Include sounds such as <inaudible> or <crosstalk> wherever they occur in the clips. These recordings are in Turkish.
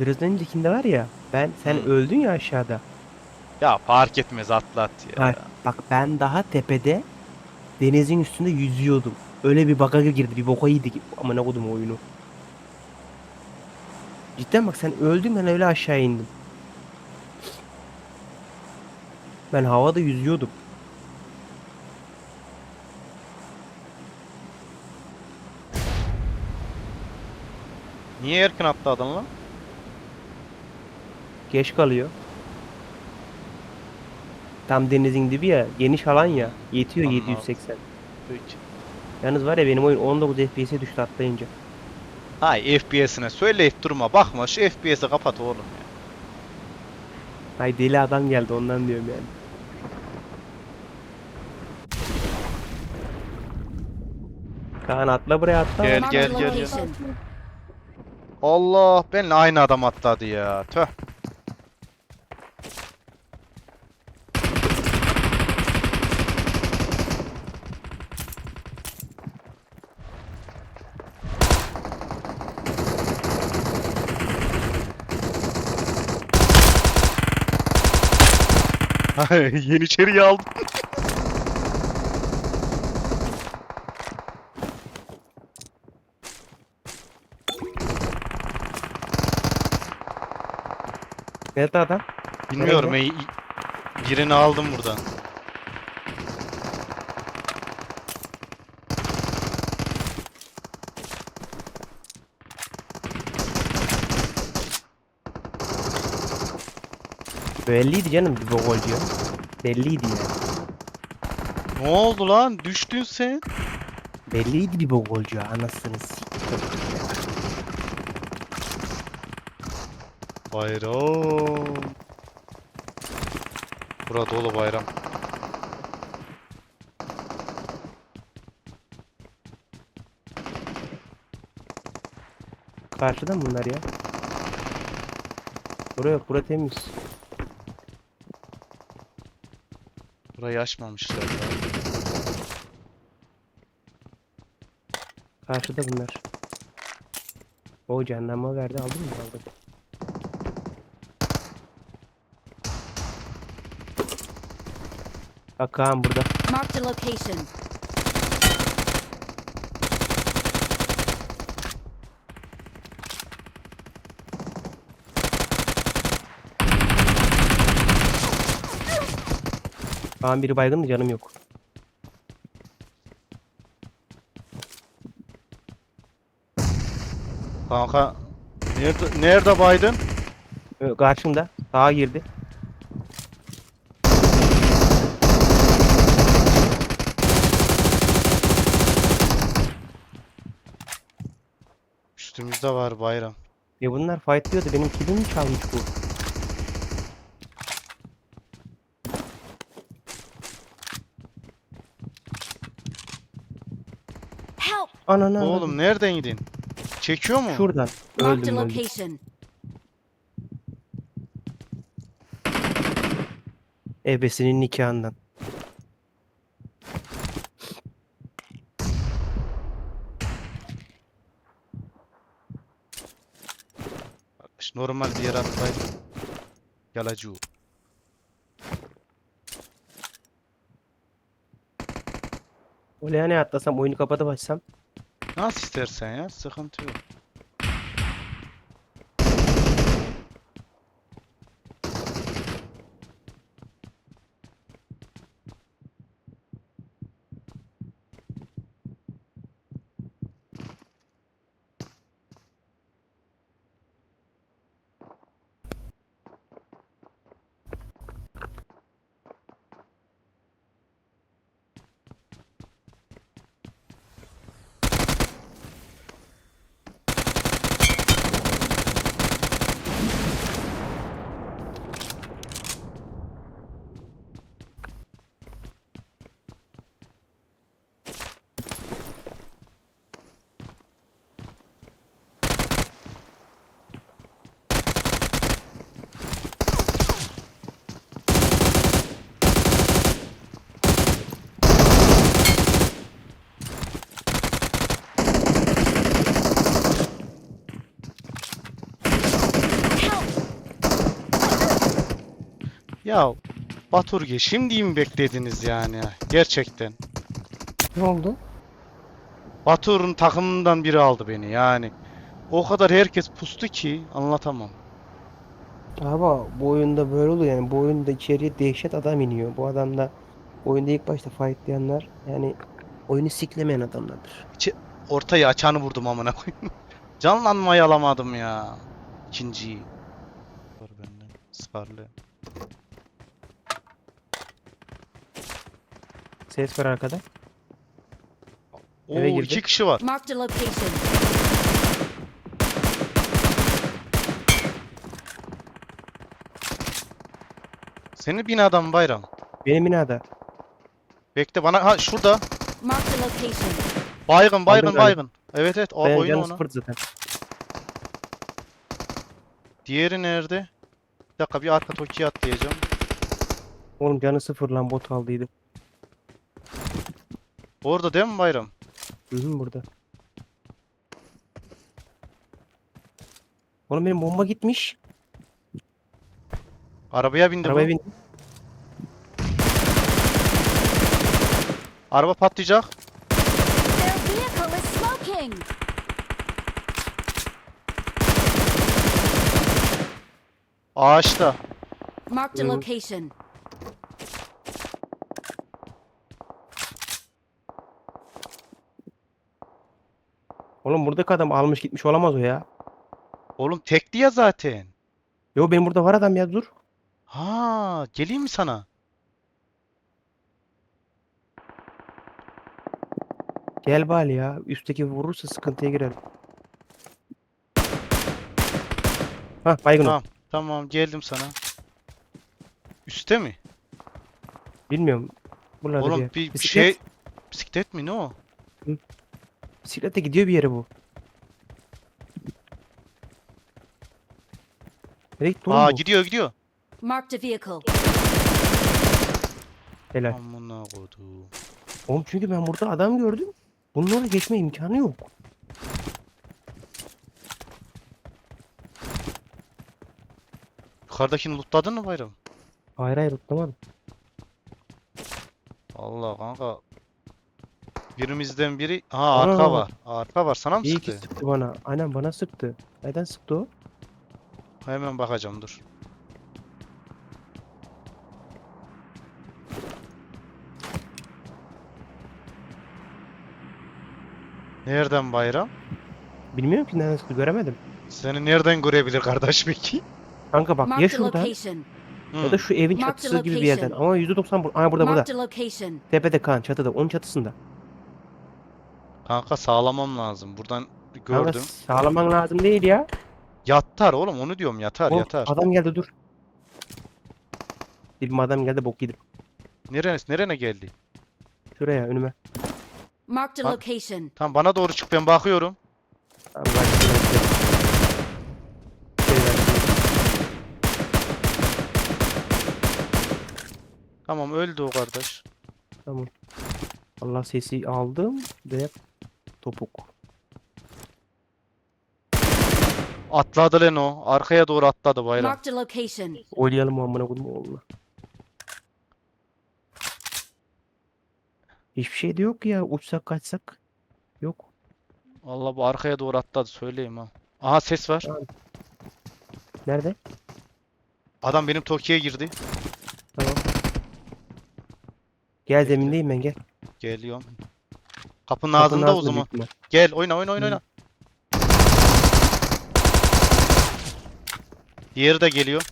Biraz öncekinde var ya ben sen Hı. öldün ya aşağıda. Ya fark etmez atlat ya. Bak, bak ben daha tepede denizin üstünde yüzüyordum. Öyle bir baka girdi bir boka yedik. Ama ne kodum oyunu. Cidden bak sen öldün ben öyle aşağı indim. Ben havada yüzüyordum. Niye erken atladın lan? Geç kalıyor. Tam denizin dibi ya. Geniş alan ya. Yetiyor Anladım. 780. Peki. Yalnız var ya benim oyun 19 FPS'e düştü atlayınca. Hay FPS'ine söyleyip durma bakma şu FPS'i kapat oğlum ya. Ay deli adam geldi ondan diyorum yani. Kaan atla buraya atla. Gel gel gel. gel. Allah benimle aynı adam atladı ya. Tüh. <laughs> Yeniçeriyi aldım. Nerede adam? Bilmiyorum ey- birini aldım buradan. Belliydi canım bir bok olacağı. Belliydi ya. Ne oldu lan? Düştün sen. Belliydi bir olacağı anasını siktir. Bayram. Bura dolu bayram. Karşıda mı bunlar ya? Bura yok bura temiz. Burayı açmamışlar ya. Karşıda bunlar. O cehenneme verdi aldın mı aldın. Bak Kaan burada. Marked a location. Kaan biri baygın da canım yok. Kanka nerede nerede baydın? Ö, Karşımda. Sağa girdi. Üstümüzde var bayram. Ya bunlar fightlıyordu. Benim kilimi çalmış bu. Ananı Oğlum nereden gidin? Çekiyor mu? Şuradan. Marked a Öldüm öldüm. location. Ebesinin nikahından. İşte Normal bir yere atlayıp Yalacu. Olaya ne atlasam oyunu kapatıp açsam. Nasıl istersen ya sıkıntı yok. Ya Baturge şimdi mi beklediniz yani? Gerçekten. Ne oldu? Batur'un takımından biri aldı beni yani. O kadar herkes pustu ki anlatamam. Ama bu oyunda böyle oluyor yani. Bu oyunda içeriye dehşet adam iniyor. Bu adam da oyunda ilk başta fightlayanlar yani oyunu siklemeyen adamlardır. Ortayı açanı vurdum amına koyayım. <laughs> Canlanmayı alamadım ya. İkinciyi. Var benden. Scarlet. Ses var arkada. Oo Eve girdi. iki kişi var. Marked a location. Senin binadan mı bayram? Benim binada. Bekle bana ha şurada. Marked a location. Baygın baygın galiba. baygın. Evet evet o Benim oyunu canım ona. sıfır zaten. Diğeri nerede? Bir dakika bir arka tokiye atlayacağım. Oğlum canı sıfır lan bot aldıydı. Orada değil mi bayram? Hı hı burada. Oğlum benim bomba gitmiş. Arabaya bindi Arabaya bin. Araba patlayacak. Their vehicle is smoking. Ağaçta. Marked a location. Oğlum buradaki adam almış gitmiş olamaz o ya. Oğlum tekli ya zaten. Yo benim burada var adam ya dur. Ha, geleyim mi sana? Gel bari ya. Üstteki vurursa sıkıntıya girer. Hah baygın. Tamam. Tamam geldim sana. Üste mi? Bilmiyorum. Buralarda Oğlum yer. bir, bir Bisiklet. şey bisiklet mi ne o? Bisiklete gidiyor bir yere bu. Nereye gitti oğlum Aa bu? gidiyor gidiyor. Marked a vehicle. Helal. Amına kodum. Oğlum çünkü ben burada adam gördüm. Bunun oraya geçme imkanı yok. Yukarıdakini lootladın mı bayram? Hayır hayır tutlamadım. Allah kanka. Birimizden biri. Ha arka Aa. var. Arka var. Sana mı İyi ki sıktı? sıktı bana. Aynen bana sıktı. Neden sıktı o? Hemen bakacağım dur. Nereden bayram? Bilmiyorum ki nereden sıktı göremedim. Seni nereden görebilir kardeş peki? Kanka bak ya Marked a şuradan location. Ya da şu evin Mark the çatısı gibi bir yerden. Ama %90 bu. Aa burada burada. Marked a location. Tepede kan çatıda. Onun çatısında. Kanka sağlamam lazım. Buradan Kanka gördüm. sağlaman lazım değil ya. Yatar oğlum onu diyorum yatar Oğlum, yatar. adam geldi dur. Dibime adam geldi bok yedim. Nerene, nerene geldi? Şuraya önüme. A Bak. location. Tamam bana doğru çık ben bakıyorum. Tamam, bak, bak. Tamam öldü o kardeş. Tamam. Allah sesi aldım ve topuk. Atladı lan o. Arkaya doğru atladı bayram. Marked a location. Oynayalım amına koydum oğluna. Hiçbir şey de yok ya. Uçsak kaçsak. Yok. Vallahi bu arkaya doğru atladı söyleyeyim ha. Aha ses var. Nerede? Adam benim Toki'ye girdi. Tamam. Gel zemindeyim ben gel. Geliyorum. Kapının Kapının ağzında o ağzında zaman. ihtimal. Gel oyna oyna oyna oyna. Diğeri de geliyor.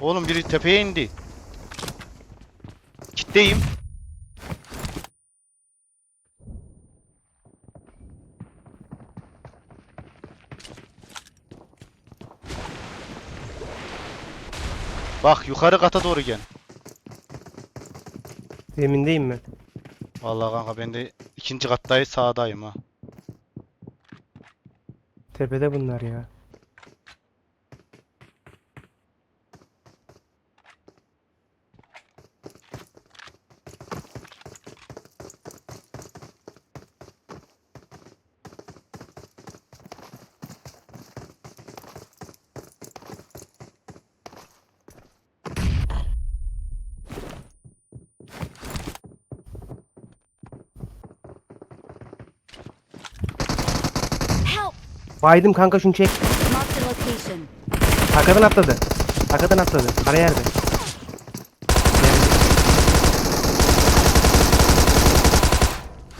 Oğlum biri tepeye indi. Kitleyim. Bak yukarı kata doğru gel. Zemindeyim ben. Vallahi kanka ben de ikinci kattayım sağdayım ha. Tepede bunlar ya. Baydım kanka şunu çek. Arkadan atladı. Arkadan atladı. Ara yerde.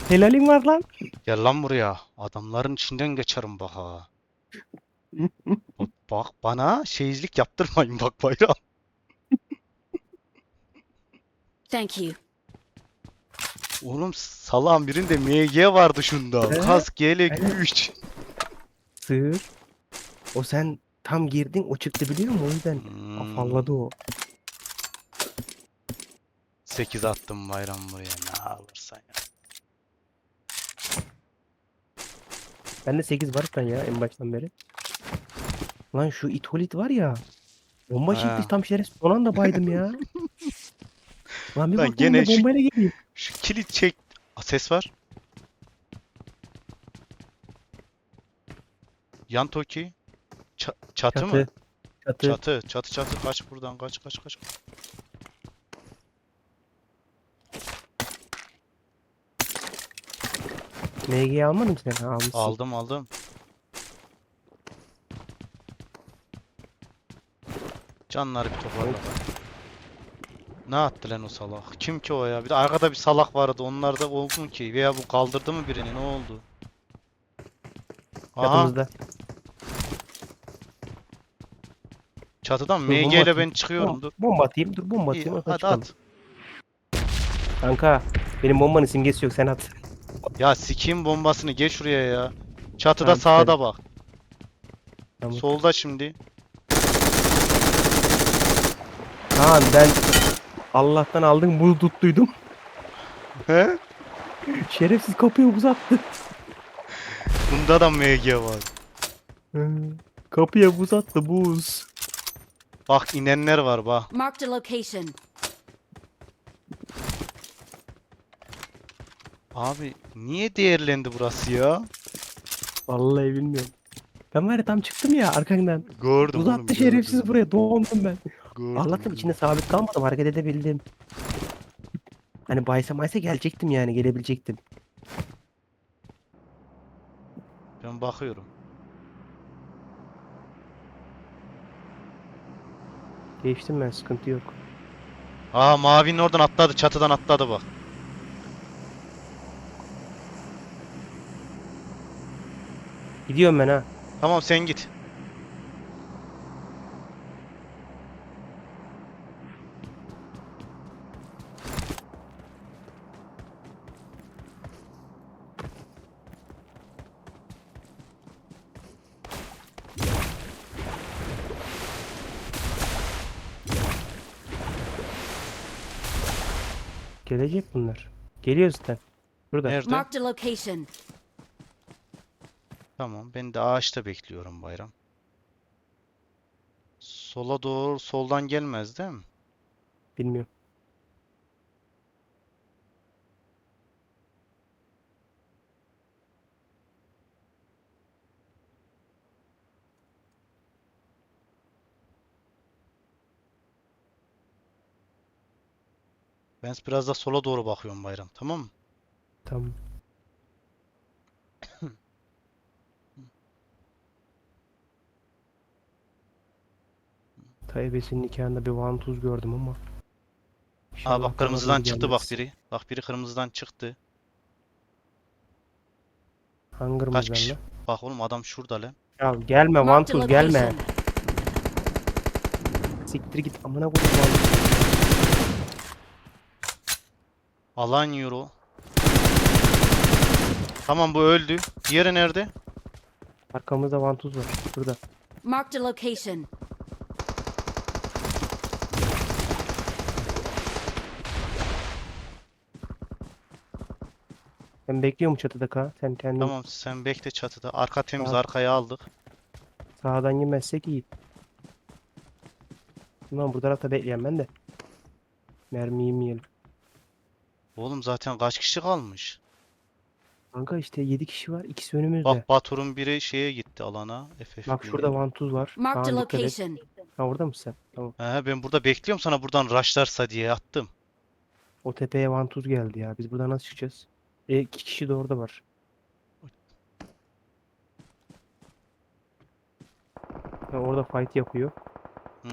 Helalim var lan. Gel lan buraya. Adamların içinden geçerim bak ha. <laughs> Bak, bana şeyizlik yaptırmayın bak bayram. Thank you. Oğlum salağın birinde MG vardı şunda. Kask yelek Evet. 3. Sığır. O sen tam girdin o çıktı biliyor musun? O yüzden Hmm, afalladı o. 8 attım bayram buraya. Ne alırsan ya. Bende 8 var ya en baştan beri. Lan şu itolit var ya. Bomba Ha. çekmiş tam şerefsiz. Son anda baydım ya. <laughs> Lan bir Lan baktım gene gene şu- bombayla geliyor. Şu kilit çek. Ses var. Yan toki. Ça- çatı, mı? Çatı. Çatı. Çatı, çatı, çatı. Kaç buradan, kaç, kaç, kaç. MG'yi almadın mı sen? Almışsın. Aldım, aldım. Canları bir toparla. Ne attı lan o salak? Kim ki o ya? Bir de arkada bir salak vardı. Onlar da oldu mu ki? Veya bu kaldırdı mı birini? Ne oldu? Aha, Çatımızda. Çatıdan Dur, MG ile ben çıkıyorum. Dur. Bomba atayım. Dur bomba İyi, atayım. hadi çıkalım. at. Kanka benim bombanın simgesi yok sen at. Ya sikeyim bombasını geç şuraya ya. Çatıda Tamam, sağda bak. Tamam. Solda şimdi. Kaan ben Allah'tan aldım bunu tuttuydum. He? Şerefsiz kapıyı uzattı. Bunda da MG var. Kapıya buz attı buz. Bak inenler var bak. Marked a location. Abi niye değerlendi burası ya? Vallahi bilmiyorum. Ben var ya tam çıktım ya arkandan. Gördüm oğlum, Uzattı şerefsiz gördüm. buraya dondum ben. Gördüm, Allah'tan gördüm. içinde sabit kalmadım hareket edebildim. Hani baysa maysa gelecektim yani gelebilecektim. Ben bakıyorum. Geçtim ben sıkıntı yok. Aa mavinin oradan atladı. Çatıdan atladı bak. Gidiyorum ben ha. Tamam sen git. Gelecek bunlar. Geliyor zaten. Burada. Nerede? Marked a location. Tamam. Ben de ağaçta bekliyorum bayram. Sola doğru soldan gelmez değil mi? Bilmiyorum. Ben biraz da sola doğru bakıyorum bayram. Tamam mı? Tamam. Tayyip'in nikahında bir vantuz gördüm ama. Aa İnşallah bak bana kırmızıdan doğru çıktı bak gelmez. biri. Bak biri kırmızıdan çıktı. Hangi Kaç kırmızıdan kişi? lan? Bak oğlum adam şurada lan. Ya gelme vantuz gelme. Siktir git amına koyayım vantuz. Alan euro. Tamam bu öldü. Diğeri nerede? Arkamızda vantuz var. Burada. Marked a location. Ben bekliyorum çatıda ka. Sen kendin Tamam sen bekle çatıda. Arka temiz Tamam. arkaya aldık. sağdan yemezsek iyi. Ulan bu tarafta bekleyen ben de. Mermi yemeyelim. Oğlum zaten kaç kişi kalmış? Kanka işte 7 kişi var. ikisi önümüzde. Bak Batur'un biri şeye gitti alana. FF Bak şurada vantuz var. Kaan dikkat et. location. Ha orada mısın sen? Tamam. He, ben burada bekliyorum sana buradan rushlarsa diye attım. O tepeye vantuz geldi ya. Biz buradan nasıl çıkacağız? E, iki kişi de orada var. Ha, orada fight yapıyor. Hmm.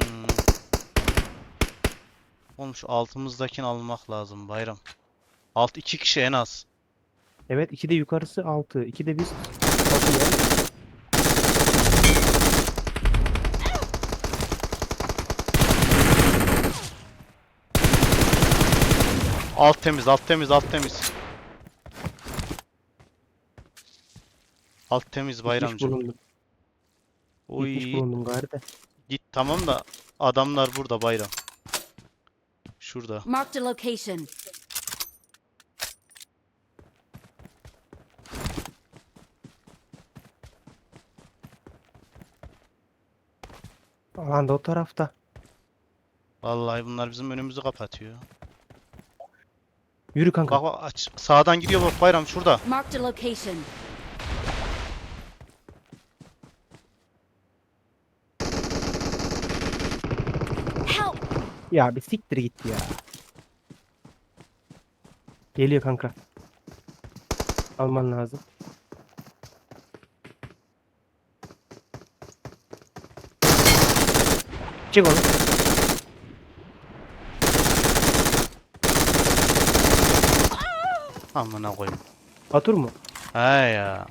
Oğlum şu altımızdakini almak lazım bayram. Alt iki kişi en az. Evet iki de yukarısı 6. iki de biz. Alt temiz, alt temiz, alt temiz. Alt temiz bulundum. Oy. Gitmiş bulundum gari de. Git tamam da adamlar burada bayram. Şurada. Marked a location. Alan da o tarafta. Vallahi bunlar bizim önümüzü kapatıyor. Yürü kanka. Bak bak aç. Sağdan gidiyor bak bayram şurada. Marked a location. Help! Ya bir siktir git ya. Geliyor kanka. Alman lazım. Çık onu. Amına koyayım. Batur mu? He ya.